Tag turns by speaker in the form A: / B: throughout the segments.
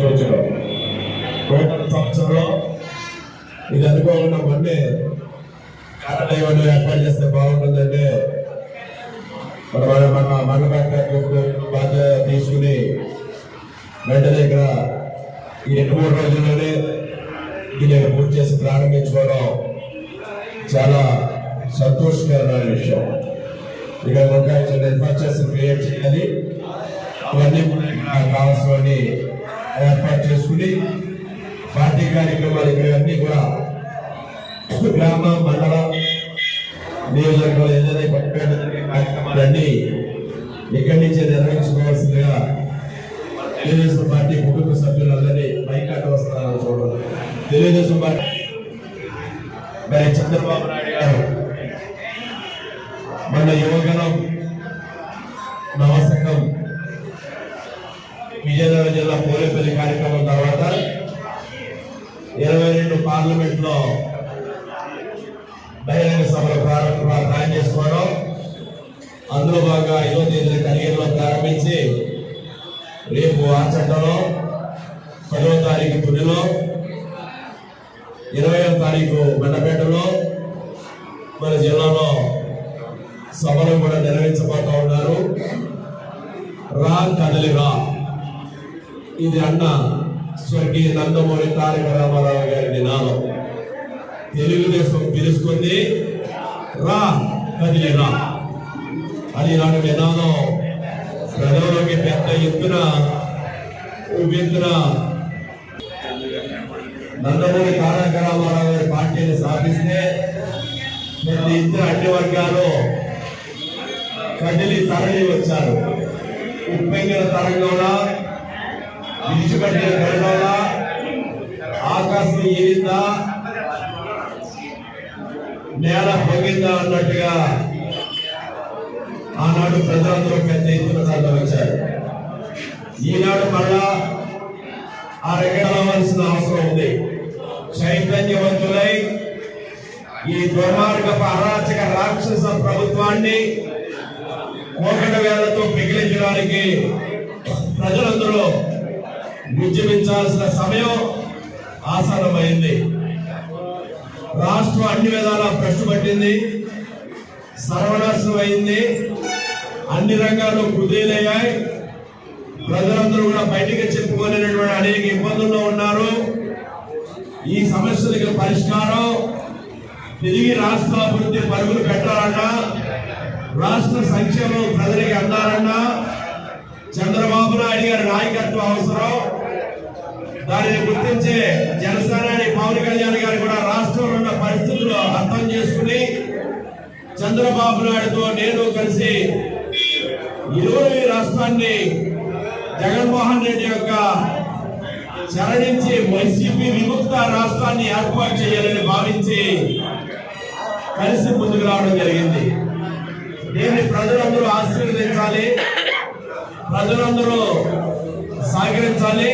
A: సంవత్సరం నూతన సంవత్సరంలో ఇది అనుకోకుండా మొన్నే కార్యాలయం ఏర్పాటు చేస్తే బాగుంటుందంటే మన మన మన బాధ్యత తీసుకుని వెంటనే ఇక్కడ ఈ రెండు మూడు రోజుల్లోనే దీన్ని పూర్తి చేసి ప్రారంభించుకోవడం చాలా సంతోషకరమైన విషయం. ఇక ఒక ఇన్ఫ్రాస్ట్రక్చర్ క్రియేట్ చేయాలి అవన్నీ కూడా ఇక్కడ ఏర్పాటు చేసుకుని పార్టీ కార్యక్రమాలు ఇవన్నీ అన్నీ కూడా గ్రామ మండల నియోజకవర్గంలో ఏదైనా పట్టుబడి కార్యక్రమాలన్నీ ఇక్కడి నుంచే నిర్వహించుకోవాల్సిందిగా తెలుగుదేశం పార్టీ కుటుంబ సభ్యులందరినీ బైకాట్ వస్తున్నారని చూడాలి తెలుగుదేశం పార్టీ మరి చంద్రబాబు నాయుడు గారు మన యువగణం నవసకం విజయనగరం జిల్లా పోలేపల్లి కార్యక్రమం తర్వాత ఇరవై రెండు పార్లమెంట్లో బహిరంగ సభలు ప్రారంభ ప్లాన్ చేసుకోవడం. అందులో భాగంగా ఐదో తేదీ కలిగిలో ప్రారంభించి రేపు ఆచంటలో పదవ తారీఖు పుణ్యలో ఇరవయో తారీఖు బండపేటలో మన జిల్లాలో సభలు కూడా నిర్వహించబోతాం ఉన్నారు రా కదలి రా ఇది అన్న స్వర్గీయ నందమూరి తారక రామారావు గారి నినాదం తెలుగుదేశం పిలుస్తుంది. రా కదిలి రా. అది నాడు నినాదం ప్రజల్లోకి పెద్ద ఎత్తున ఎత్తున నందమూరి తారక రామారావు గారి పార్టీని సాధిస్తే పెద్ద ఎత్తున అన్ని వర్గాలు కదిలి తరలి వచ్చారు. ఉప్పెంగిన తరంగంలో విడిచిపెట్టే కరుణ ఆకాశం ఏరిందా నేల పొంగిందా అన్నట్టుగా ఆనాడు ప్రజలందరూ పెద్ద ఎత్తున వచ్చారు. ఈనాడు మళ్ళా ఆ రకవలసిన అవసరం ఉంది. చైతన్యవంతులై ఈ దుర్మార్గపు అరాచక రాక్షస ప్రభుత్వాన్ని కోకట వేలతో పిగిలించడానికి ప్రజలందరూ ఉద్యమించాల్సిన సమయం ఆసన్నమైంది. రాష్ట్రం అన్ని విధాలా పట్టింది సర్వనాశనం అయింది అన్ని రంగాల్లో కుదేలయ్యాయి ప్రజలందరూ కూడా బయటికి చెప్పుకోలేనటువంటి అనేక ఇబ్బందుల్లో ఉన్నారు. ఈ సమస్యలకు పరిష్కారం తిరిగి రాష్ట్ర అభివృద్ధి పరుగులు పెట్టాలన్నా రాష్ట్ర సంక్షేమం ప్రజలకి అందాలన్నా చంద్రబాబు నాయుడు గారి నాయకత్వం అవసరం. దానిని గుర్తించే జనసేనాని పవన్ కళ్యాణ్ గారు కూడా రాష్ట్రంలో ఉన్న పరిస్థితులు అర్థం చేసుకుని చంద్రబాబు నాయుడుతో నేను కలిసి ఈరోజు ఈ రాష్ట్రాన్ని జగన్మోహన్ రెడ్డి యొక్క చరణించి వైసీపీ విముక్త రాష్ట్రాన్ని ఏర్పాటు చేయాలని భావించి కలిసి ముందుకు రావడం జరిగింది. దీన్ని ప్రజలందరూ ఆశీర్వదించాలి. ప్రజలందరూ సహకరించాలి.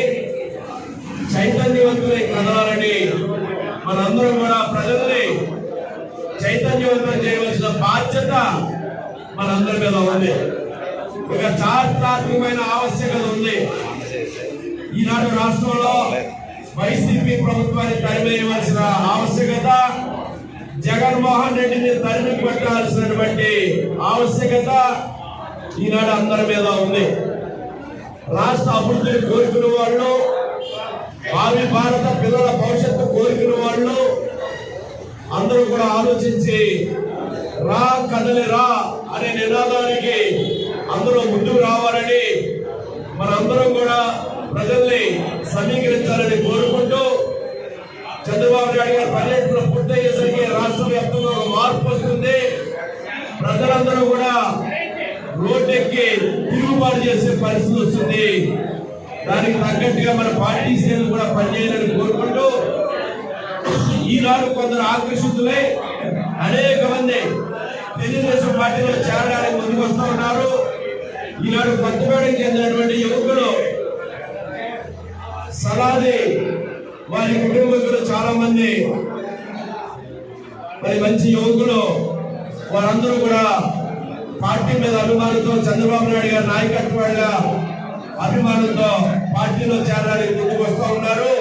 A: చైతన్యవంతులై కదలాలని మనందరం కూడా ప్రజల్ని చైతన్యవంతం చేయవలసిన బాధ్యత మనందరి మీద ఉంది. ఒక చారిత్రాత్మకమైన ఆవశ్యకత ఉంది. ఈనాడు రాష్ట్రంలో వైసీపీ ప్రభుత్వాన్ని తరిమేయవలసిన ఆవశ్యకత జగన్మోహన్ రెడ్డిని తరిమి పెట్టాల్సినటువంటి ఆవశ్యకత ఈనాడు అందరి మీద ఉంది. రాష్ట్ర అభివృద్ధిని కోరుకున్న వాళ్ళు భావి భారత పిల్లల భవిష్యత్తు కోరుకున్న వాళ్ళు అందరూ కూడా ఆలోచించి రా కదలి రా అనే నినాదానికి అందరూ ముందుకు రావాలని మనందరం కూడా ప్రజల్ని సమీకరించాలని కోరుకుంటూ చంద్రబాబు నాయుడు గారి పర్యటన పూర్తయ్యేసరికి రాష్ట్ర వ్యాప్తంగా ఒక మార్పు వస్తుంది. ప్రజలందరూ కూడా రోడ్డెక్కి తిరుగుబాటు చేసే పరిస్థితి వస్తుంది. దానికి తగ్గట్టుగా మన పార్టీ శ్రేణులు కూడా పనిచేయాలని కోరుకుంటూ ఈనాడు కొందరు ఆకర్షితులై అనేక మంది తెలుగుదేశం పార్టీలో చేరడానికి ముందుకు వస్తూ ఉన్నారు. ఈనాడు కొత్తపేటకి చెందినటువంటి యువకులు సలాది వారి కుటుంబీకులు చాలా మంది మరి మంచి యువకులు వారందరూ కూడా పార్టీ మీద అభిమానంతో చంద్రబాబు నాయుడు గారి నాయకత్వంగా అభిమానులతో పార్టీలో చేరడానికి ముందుకు వస్తూ ఉన్నారు.